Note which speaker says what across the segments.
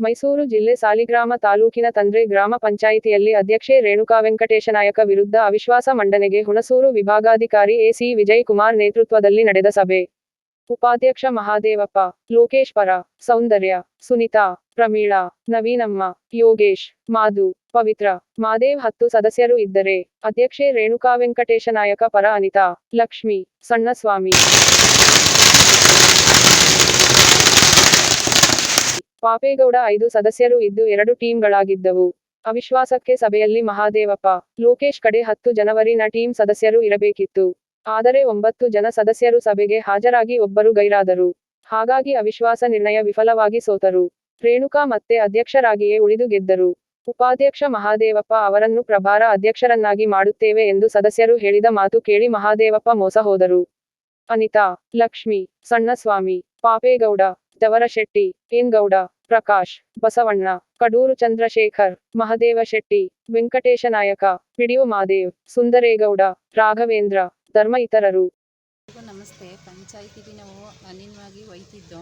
Speaker 1: ಮೈಸೂರು ಜಿಲ್ಲೆ ಸಾಲಿಗ್ರಾಮ ತಾಲೂಕಿನ ತಂದ್ರೆ ಗ್ರಾಮ ಪಂಚಾಯಿತಿಯಲ್ಲಿ ಅಧ್ಯಕ್ಷೆ ರೇಣುಕಾ ವೆಂಕಟೇಶನಾಯಕ ವಿರುದ್ಧ ಅವಿಶ್ವಾಸ ಮಂಡನೆಗೆ ಹುಣಸೂರು ವಿಭಾಗಾಧಿಕಾರಿ ಎಸಿ ವಿಜಯ್ ಕುಮಾರ್ ನೇತೃತ್ವದಲ್ಲಿ ನಡೆದ ಸಭೆ. ಉಪಾಧ್ಯಕ್ಷ ಮಹಾದೇವಪ್ಪ, ಲೋಕೇಶ್ ಪರ, ಸೌಂದರ್ಯ, ಸುನಿತಾ, ಪ್ರಮೀಳಾ, ನವೀನಮ್ಮ, ಯೋಗೇಶ್, ಮಾಧು, ಪವಿತ್ರ, ಮಾದೇವ್ ಹತ್ತು ಸದಸ್ಯರು ಇದ್ದರೆ, ಅಧ್ಯಕ್ಷೆ ರೇಣುಕಾ ವೆಂಕಟೇಶನಾಯಕ ಪರ ಅನಿತಾ, ಲಕ್ಷ್ಮಿ, ಸಣ್ಣಸ್ವಾಮಿ. ಪಾಪೇಗೌಡ ಐದು ಸದಸ್ಯರು ಇದ್ದು ಎರಡು ಟೀಮ್ಗಳಾಗಿದ್ದವು. ಅವಿಶ್ವಾಸಕ್ಕೆ ಸಭೆಯಲ್ಲಿ ಮಹಾದೇವಪ್ಪ, ಲೋಕೇಶ್ ಕಡೆ ಹತ್ತು ಜನವರಿನ ಟೀಂ ಸದಸ್ಯರು ಇರಬೇಕಿತ್ತು. ಆದರೆ ಒಂಬತ್ತು ಜನ ಸದಸ್ಯರು ಸಭೆಗೆ ಹಾಜರಾಗಿ ಒಬ್ಬರು ಗೈರಾದರು. ಹಾಗಾಗಿ ಅವಿಶ್ವಾಸ ನಿರ್ಣಯ ವಿಫಲವಾಗಿ ಸೋತರು. ರೇಣುಕಾ ಮತ್ತೆ ಅಧ್ಯಕ್ಷರಾಗಿಯೇ ಉಳಿದು ಗೆದ್ದರು. ಉಪಾಧ್ಯಕ್ಷ ಮಹಾದೇವಪ್ಪ ಅವರನ್ನು ಪ್ರಭಾರ ಅಧ್ಯಕ್ಷರನ್ನಾಗಿ ಮಾಡುತ್ತೇವೆ ಎಂದು ಸದಸ್ಯರು ಹೇಳಿದ ಮಾತು ಕೇಳಿ ಮಹಾದೇವಪ್ಪ ಮೋಸ ಹೋದರು ಅನಿತಾ, ಲಕ್ಷ್ಮಿ, ಸಣ್ಣಸ್ವಾಮಿ, ಪಾಪೇಗೌಡ ಜವರಶೆಟ್ಟಿ ಎನ್ ಗೌಡ ಪ್ರಕಾಶ್ ಬಸವಣ್ಣ ಕಡೂರು ಚಂದ್ರಶೇಖರ್ ಮಹದೇವ ಶೆಟ್ಟಿ ವೆಂಕಟೇಶ ನಾಯಕ ಪಿಡಿಯು ಮಾದೇವ್ ಸುಂದರೇಗೌಡ ರಾಘವೇಂದ್ರ ಧರ್ಮ ಇತರರು.
Speaker 2: ನಮಸ್ತೆ. ಪಂಚಾಯಿತಿಗೆ ನಾವು ಅನಿನ್ವಾಗಿ ಒಯ್ತಿದ್ದು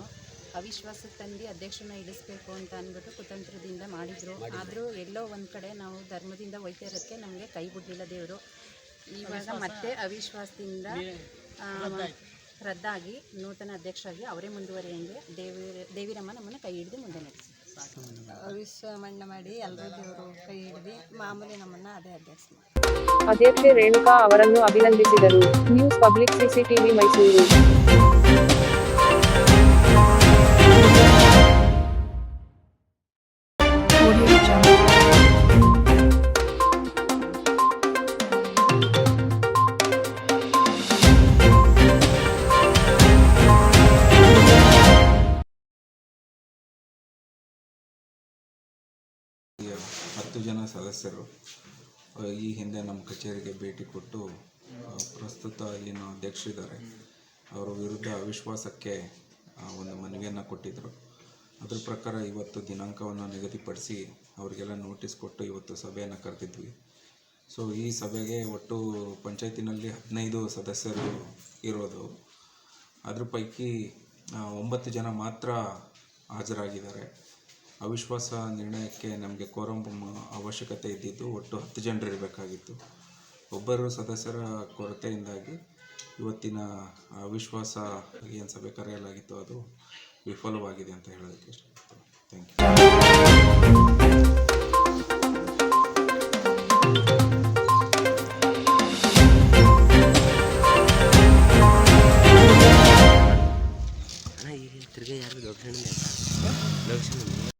Speaker 2: ಅವಿಶ್ವಾಸ ತಂದು ಅಧ್ಯಕ್ಷನ ಇಳಿಸ್ಬೇಕು ಅಂತ ಅಂದ್ಬಿಟ್ಟು ಕುತಂತ್ರದಿಂದ ಮಾಡಿದ್ರು. ಆದರೂ ಎಲ್ಲೋ ಒಂದು ಕಡೆ ನಾವು ಧರ್ಮದಿಂದ ಒಯ್ತಾ ಇರೋದಕ್ಕೆ ನಮಗೆ ಕೈ ಬಿಡಲಿಲ್ಲ ದೇವರು. ಇವಾಗ ಮತ್ತೆ ಅವಿಶ್ವಾಸದಿಂದ ರದ್ದಾಗಿ ನೂತನ ಅಧ್ಯಕ್ಷರಾಗಿ ಅವರೇ ಮುಂದುವರಿಯಂಗೆ ದೇವಿ ದೇವಿರಮ್ಮ ನಮ್ಮನ್ನು ಕೈ ಹಿಡಿದು ಮುಂದೆ ನಡೆಸಿ
Speaker 3: ವಿಶ್ವ ಮಣ್ಣ ಮಾಡಿ ಎಲ್ಲರೂ ದೇವರು ಕೈ ಹಿಡಿದು ಮಾಮೂಲಿ ನಮ್ಮನ್ನು ಅದೇ ಅಭ್ಯಾಸ ಮಾಡಿ.
Speaker 1: ಅಧ್ಯಕ್ಷೆ ರೇಣುಕಾ ಅವರನ್ನು ಅಭಿನಂದಿಸಿದರು. News public CCTV Mysuru.
Speaker 4: ಹತ್ತು ಜನ ಸದಸ್ಯರು ಈ ಹಿಂದೆ ನಮ್ಮ ಕಚೇರಿಗೆ ಭೇಟಿ ಕೊಟ್ಟು ಪ್ರಸ್ತುತ ಏನು ಅಧ್ಯಕ್ಷರಿದ್ದಾರೆ ಅವರ ವಿರುದ್ಧ ಅವಿಶ್ವಾಸಕ್ಕೆ ಒಂದು ಮನವಿಯನ್ನು ಕೊಟ್ಟಿದ್ದರು ಅದ್ರ ಪ್ರಕಾರ ಇವತ್ತು ದಿನಾಂಕವನ್ನು ನಿಗದಿಪಡಿಸಿ ಅವರಿಗೆಲ್ಲ ನೋಟಿಸ್ ಕೊಟ್ಟು ಇವತ್ತು ಸಭೆಯನ್ನು ಕರೆದಿದ್ವಿ. ಸೊ ಈ ಸಭೆಗೆ ಒಟ್ಟು ಪಂಚಾಯತಿನಲ್ಲಿ ಹದಿನೈದು ಸದಸ್ಯರು ಇರೋದು. ಅದ್ರ ಪೈಕಿ ಒಂಬತ್ತು ಜನ ಮಾತ್ರ ಹಾಜರಾಗಿದ್ದಾರೆ. ಅವಿಶ್ವಾಸ ನಿರ್ಣಯಕ್ಕೆ ನಮಗೆ ಕೋರಂ ಅವಶ್ಯಕತೆ ಇದ್ದಿದ್ದು ಒಟ್ಟು ಹತ್ತು ಜನರು ಇರಬೇಕಾಗಿತ್ತು. ಒಬ್ಬರು ಸದಸ್ಯರ ಕೊರತೆಯಿಂದಾಗಿ ಇವತ್ತಿನ ಅವಿಶ್ವಾಸ ಏನು ಸಭೆ ಕರೆಯಲಾಗಿತ್ತು ಅದು ವಿಫಲವಾಗಿದೆ ಅಂತ ಹೇಳೋದಕ್ಕೆ ಥ್ಯಾಂಕ್ ಯು
Speaker 5: ಯಾರು